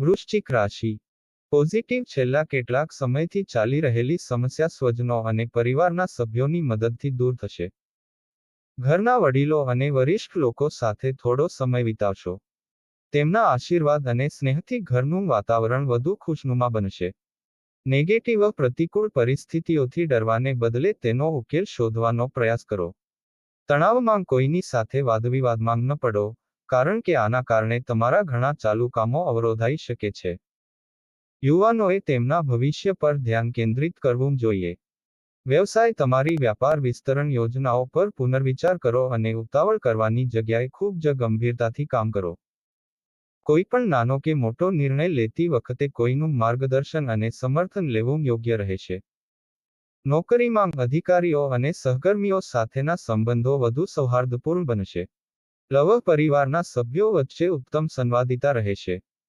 વૃશ્ચિક રાશિ. પોઝિટિવ છેલ્લા કેટલાક સમયથી ચાલી રહેલી સમસ્યા સ્વજનો અને પરિવારના સભ્યોની મદદથી દૂર થશે. ઘરના વડીલો અને વરિષ્ઠ લોકો સાથે થોડો સમય વિતાવશો. તેમના આશીર્વાદ અને સ્નેહથી ઘરનું વાતાવરણ વધુ ખુશનુમા બનશે. નેગેટિવ પ્રતિકૂળ પરિસ્થિતિઓથી ડરવાને બદલે તેનો ઉકેલ શોધવાનો પ્રયાસ કરો. તણાવમાં કોઈની સાથે વાદવિવાદમાં ન પડો. કારણ કે આના કારણે તમારા ઘણા ચાલુ કામો અવરોધાઈ શકે છે. યુવાનોએ તેમના ભવિષ્ય પર ધ્યાન કેન્દ્રિત કરવું જોઈએ. વ્યવસાય તમારી વ્યાપાર વિસ્તરણ યોજનાઓ પર પુનર્વિચાર કરો અને ઉતાવળ કરવાની જગ્યાએ ખૂબ જ ગંભીરતાથી કામ કરો. કોઈ પણ નાનો કે મોટો નિર્ણય લેતી વખતે કોઈનું માર્ગદર્શન અને સમર્થન લેવું યોગ્ય રહેશે નોકરીમાં અધિકારીઓ અને સહકર્મીઓ સાથેના સંબંધો વધુ સૌહાર્દપૂર્ણ બનશે. લવ પરિવારના સભ્યો વચ્ચે ઉત્તમ સંવાદિતા રહેશે